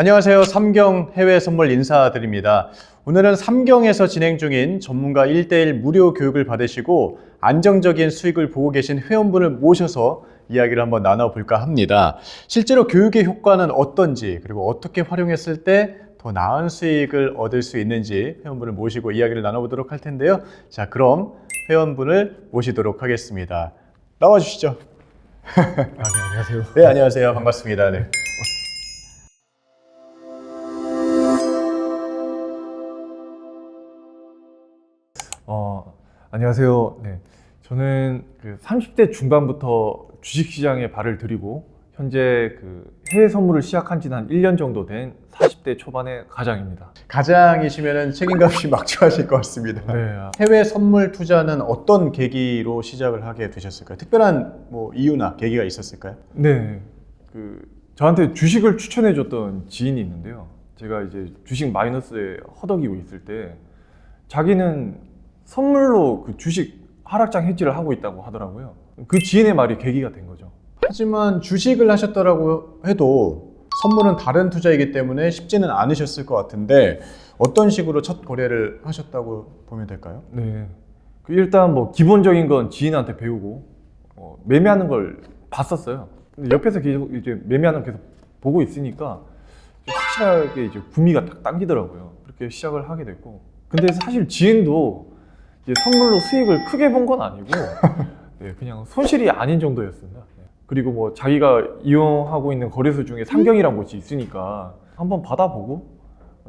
안녕하세요. 삼경 해외 선물 인사드립니다. 오늘은 삼경에서 진행 중인 전문가 1대1 무료 교육을 받으시고 안정적인 수익을 보고 계신 회원분을 모셔서 이야기를 한번 나눠볼까 합니다. 실제로 교육의 효과는 어떤지 그리고 어떻게 활용했을 때 더 나은 수익을 얻을 수 있는지 회원분을 모시고 이야기를 나눠보도록 할 텐데요. 자, 그럼 회원분을 모시도록 하겠습니다. 나와주시죠. 아, 네, 안녕하세요. 네, 안녕하세요. 반갑습니다. 네. 어, 안녕하세요. 네. 저는 그 30대 중반부터 주식시장에 발을 들이고 현재 그 해외 선물을 시작한 지는 한 1년 정도 된 40대 초반의 가장입니다. 가장이시면 책임감이 막중하실 것 같습니다. 네. 아, 해외 선물 투자는 어떤 계기로 시작을 하게 되셨을까요? 특별한 뭐 이유나 계기가 있었을까요? 네. 그 저한테 주식을 추천해 줬던 지인이 있는데요. 제가 이제 주식 마이너스에 허덕이고 있을 때 자기는 선물로 그 주식 하락장 해지를 하고 있다고 하더라고요. 그 지인의 말이 계기가 된 거죠. 하지만 주식을 하셨더라고 해도 선물은 다른 투자이기 때문에 쉽지는 않으셨을 것 같은데 어떤 식으로 첫 거래를 하셨다고 보면 될까요? 네. 그 일단 뭐 기본적인 건 지인한테 배우고 어, 매매하는 걸 봤었어요. 근데 옆에서 계속 이제 매매하는 거 계속 보고 있으니까 확실하게 이제 구미가 딱 당기더라고요. 그렇게 시작을 하게 됐고. 근데 사실 지인도 선물로 수익을 크게 본 건 아니고 네, 그냥 손실이 아닌 정도였습니다. 네. 그리고 뭐 자기가 이용하고 있는 거래소 중에 삼경이란 곳이 있으니까 한번 받아보고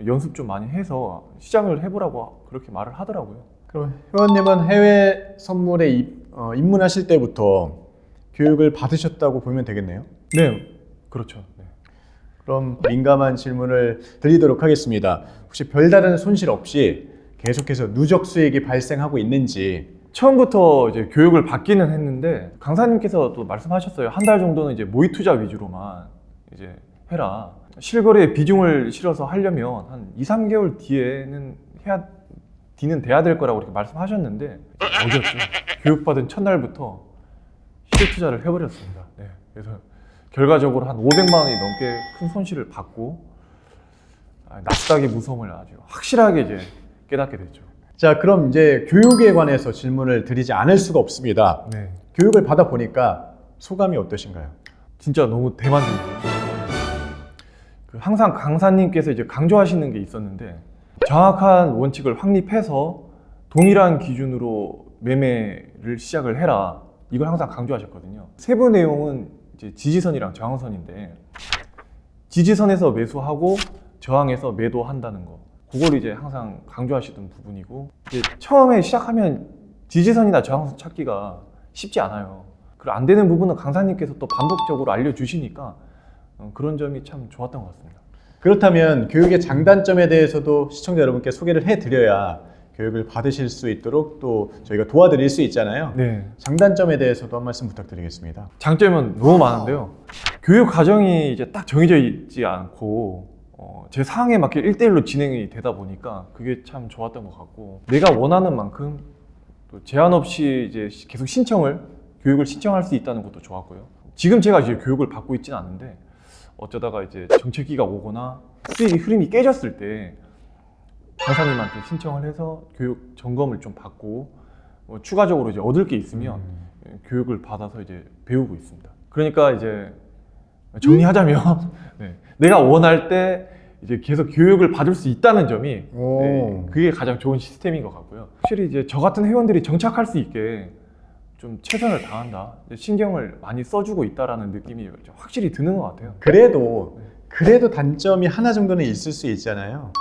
연습 좀 많이 해서 시장을 해보라고 그렇게 말을 하더라고요. 그럼 회원님은 해외 선물에 입, 어, 입문하실 때부터 교육을 받으셨다고 보면 되겠네요. 네, 그렇죠. 네. 그럼 민감한 질문을 드리도록 하겠습니다. 혹시 별다른 손실 없이 계속해서 누적 수익이 발생하고 있는지 처음부터 이제 교육을 받기는 했는데 강사님께서 또 말씀하셨어요. 한 달 정도는 이제 모의 투자 위주로만 이제 해라. 실거래에 비중을 실어서 하려면 한 2, 3개월 뒤에는 해야 뒤는 돼야 될 거라고 그렇게 말씀하셨는데 어디였죠? 교육받은 첫날부터 시세 투자를 해버렸습니다. 네. 그래서 결과적으로 한 500만 원이 넘게 큰 손실을 받고 아, 나스닥의 무서움을 아주 확실하게 이제 깨닫게 됐죠. 자 그럼 이제 교육에 관해서 질문을 드리지 않을 수가 없습니다. 네. 교육을 받아 보니까 소감이 어떠신가요? 진짜 너무 대만족이에요. 그 항상 강사님께서 이제 강조하시는 게 있었는데 정확한 원칙을 확립해서 동일한 기준으로 매매를 시작을 해라. 이걸 항상 강조하셨거든요. 세부 내용은 이제 지지선이랑 저항선인데 지지선에서 매수하고 저항에서 매도한다는 거. 그걸 이제 항상 강조하시던 부분이고 이제 처음에 시작하면 지지선이나 저항선 찾기가 쉽지 않아요. 그리고 안 되는 부분은 강사님께서 또 반복적으로 알려주시니까 어, 그런 점이 참 좋았던 것 같습니다. 그렇다면 교육의 장단점에 대해서도 시청자 여러분께 소개를 해드려야 교육을 받으실 수 있도록 또 저희가 도와드릴 수 있잖아요. 네. 장단점에 대해서도 한 말씀 부탁드리겠습니다. 장점은 너무 많은데요. 교육 과정이 이제 딱 정해져 있지 않고 어, 제 상황에 맞게 1대1로 진행이 되다 보니까 그게 참 좋았던 것 같고 내가 원하는 만큼 또 제한 없이 이제 시- 계속 신청을 교육을 신청할 수 있다는 것도 좋았고요. 지금 제가 이제 교육을 받고 있지는 않은데 어쩌다가 이제 정체기가 오거나 수익의 흐름이 깨졌을 때 강사님한테 신청을 해서 교육 점검을 좀 받고 뭐 추가적으로 이제 얻을 게 있으면 예, 교육을 받아서 이제 배우고 있습니다. 그러니까 이제 정리하자면 네, 내가 원할 때 이제 계속 교육을 받을 수 있다는 점이 오. 네, 그게 가장 좋은 시스템인 것 같고요. 확실히 이제 저 같은 회원들이 정착할 수 있게 좀 최선을 다한다, 신경을 많이 써주고 있다라는 느낌이 좀 확실히 드는 것 같아요. 그래도 그래도 단점이 하나 정도는 있을 수 있잖아요.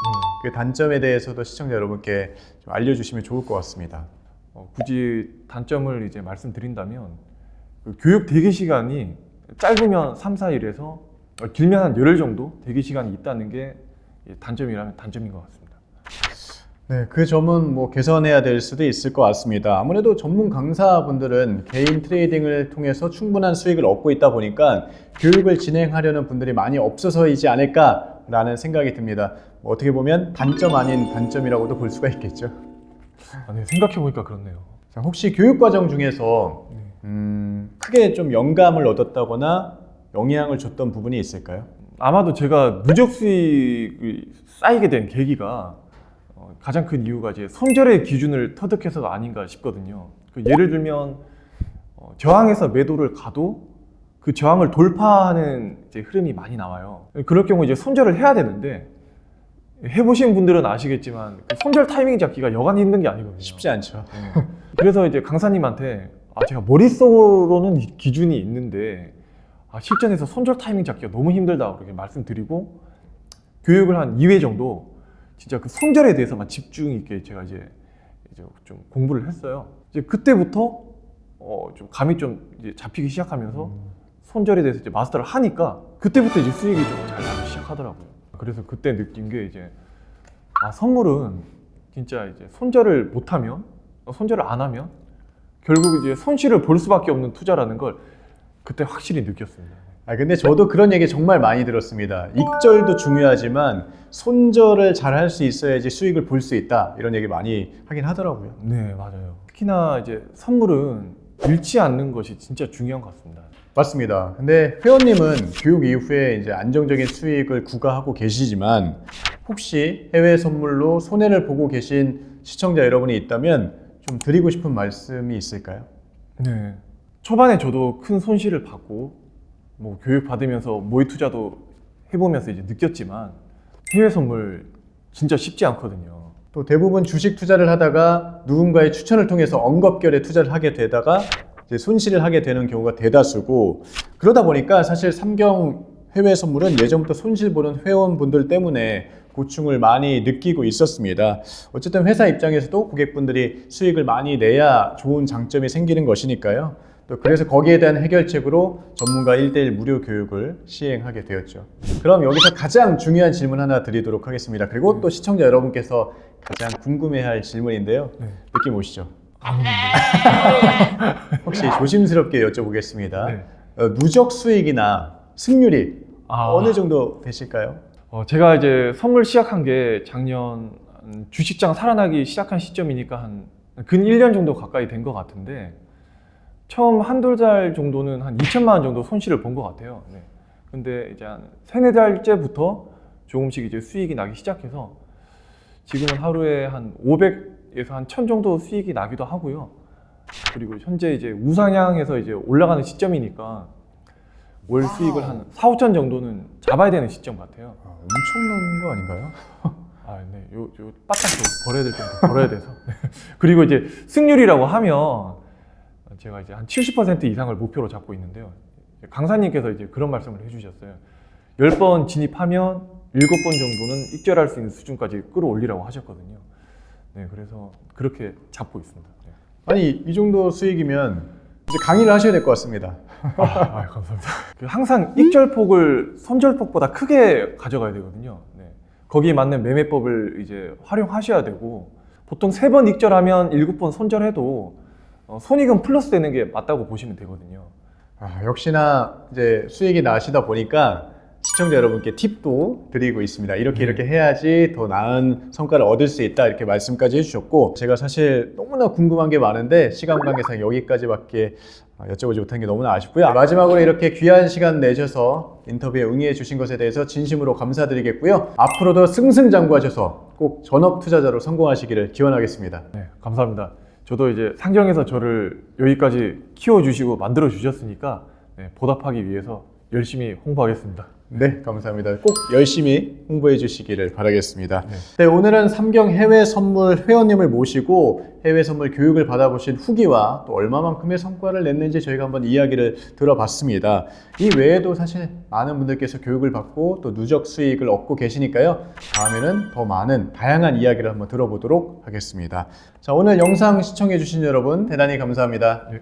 그 단점에 대해서도 시청자 여러분께 좀 알려주시면 좋을 것 같습니다. 어, 굳이 단점을 이제 말씀드린다면 그 교육 대기 시간이 짧으면 3, 4일에서 어, 길면 한 열흘 정도 대기 시간이 있다는 게 예, 단점이라면 단점인 것 같습니다. 네, 그 점은 뭐 개선해야 될 수도 있을 것 같습니다. 아무래도 전문 강사분들은 개인 트레이딩을 통해서 충분한 수익을 얻고 있다 보니까 교육을 진행하려는 분들이 많이 없어서이지 않을까라는 생각이 듭니다. 뭐 어떻게 보면 단점 아닌 단점이라고도 볼 수가 있겠죠. 아, 네, 생각해보니까 그렇네요. 자, 혹시 교육 과정 중에서 네. 음, 크게 좀 영감을 얻었다거나 영향을 줬던 부분이 있을까요? 아마도 제가 누적 수익이 쌓이게 된 계기가 어, 가장 큰 이유가 이제 손절의 기준을 터득해서가 아닌가 싶거든요. 그 예를 들면 어, 저항에서 매도를 가도 그 저항을 돌파하는 이제 흐름이 많이 나와요. 그럴 경우 이제 손절을 해야 되는데 해보신 분들은 아시겠지만 그 손절 타이밍 잡기가 여간 힘든 게 아니거든요. 쉽지 않죠. 네. 그래서 이제 강사님한테 아 제가 머릿속으로는 이 기준이 있는데 아 실전에서 손절 타이밍 잡기가 너무 힘들다 그렇게 말씀드리고 교육을 한 2회 정도 진짜 그 손절에 대해서만 집중 있게 제가 이제 이제 좀 공부를 했어요. 이제 그때부터 어 좀 감이 좀 이제 잡히기 시작하면서 손절에 대해서 이제 마스터를 하니까 그때부터 이제 수익이 좀 잘 나기 시작하더라고요. 그래서 그때 느낀 게 이제 아 선물은 진짜 이제 손절을 못하면 어, 손절을 안 하면 결국 이제 손실을 볼 수밖에 없는 투자라는 걸 그때 확실히 느꼈습니다. 아 근데 저도 그런 얘기 정말 많이 들었습니다. 익절도 중요하지만 손절을 잘 할 수 있어야지 수익을 볼 수 있다 이런 얘기 많이 하긴 하더라고요. 네 맞아요. 특히나 이제 선물은 잃지 않는 것이 진짜 중요한 것 같습니다. 맞습니다. 근데 회원님은 교육 이후에 이제 안정적인 수익을 구가하고 계시지만 혹시 해외 선물로 손해를 보고 계신 시청자 여러분이 있다면 좀 드리고 싶은 말씀이 있을까요? 네. 초반에 저도 큰 손실을 받고 뭐 교육 받으면서 모의 투자도 해보면서 이제 느꼈지만 해외 선물 진짜 쉽지 않거든요. 또 대부분 주식 투자를 하다가 누군가의 추천을 통해서 엉겁결에 투자를 하게 되다가 이제 손실을 하게 되는 경우가 대다수고 그러다 보니까 사실 삼경 해외 선물은 예전부터 손실 보는 회원분들 때문에 고충을 많이 느끼고 있었습니다. 어쨌든 회사 입장에서도 고객분들이 수익을 많이 내야 좋은 장점이 생기는 것이니까요. 또 그래서 거기에 대한 해결책으로 전문가 1대1 무료 교육을 시행하게 되었죠. 그럼 여기서 가장 중요한 질문 하나 드리도록 하겠습니다. 그리고 또 시청자 여러분께서 가장 궁금해할 질문인데요. 네. 느낌 오시죠? 혹시 조심스럽게 여쭤보겠습니다. 네. 어, 누적 수익이나 승률이 아. 어느 정도 되실까요? 어, 제가 이제 선물 시작한 게 작년 한 주식장 살아나기 시작한 시점이니까 한 근 1년 정도 가까이 된 것 같은데 처음 한두 달 정도는 한 2천만 원 정도 손실을 본 것 같아요. 네. 근데 이제 한 세네 달째부터 조금씩 이제 수익이 나기 시작해서 지금은 하루에 한 500에서 한 1000 정도 수익이 나기도 하고요. 그리고 현재 이제 우상향해서 이제 올라가는 시점이니까 월 수익을 한 4, 5천 정도는 잡아야 되는 시점 같아요. 아, 엄청난 거 아닌가요? 아, 네. 요, 요 바닥 좀 벌어야 될 텐데, 벌어야 돼서. 그리고 이제 승률이라고 하면 제가 이제 한 70% 이상을 목표로 잡고 있는데요. 강사님께서 이제 그런 말씀을 해주셨어요. 10번 진입하면 7번 정도는 익절할 수 있는 수준까지 끌어올리라고 하셨거든요. 네, 그래서 그렇게 잡고 있습니다. 네. 아니 이 정도 수익이면 이제 강의를 하셔야 될 것 같습니다. 아, 아, 감사합니다. 그 항상 익절폭을 손절폭보다 크게 가져가야 되거든요. 네. 거기에 맞는 매매법을 이제 활용하셔야 되고 보통 세 번 익절하면 일곱 번 손절해도 어, 손익은 플러스 되는 게 맞다고 보시면 되거든요. 아, 역시나 이제 수익이 나시다 보니까 시청자 여러분께 팁도 드리고 있습니다. 이렇게 이렇게 해야지 더 나은 성과를 얻을 수 있다 이렇게 말씀까지 해주셨고 제가 사실 너무나 궁금한 게 많은데 시간 관계상 여기까지밖에 아, 여쭤보지 못한 게 너무나 아쉽고요. 마지막으로 이렇게 귀한 시간 내셔서 인터뷰에 응해 주신 것에 대해서 진심으로 감사드리겠고요. 앞으로도 승승장구하셔서 꼭 전업 투자자로 성공하시기를 기원하겠습니다. 네, 감사합니다. 저도 이제 상경에서 저를 여기까지 키워주시고 만들어 주셨으니까 네, 보답하기 위해서 열심히 홍보하겠습니다. 네, 감사합니다. 꼭 열심히 홍보해 주시기를 바라겠습니다. 네. 네, 오늘은 삼경 해외 선물 회원님을 모시고 해외 선물 교육을 받아보신 후기와 또 얼마만큼의 성과를 냈는지 저희가 한번 이야기를 들어봤습니다. 이 외에도 사실 많은 분들께서 교육을 받고 또 누적 수익을 얻고 계시니까요. 다음에는 더 많은 다양한 이야기를 한번 들어보도록 하겠습니다. 자, 오늘 영상 시청해 주신 여러분 대단히 감사합니다. 네,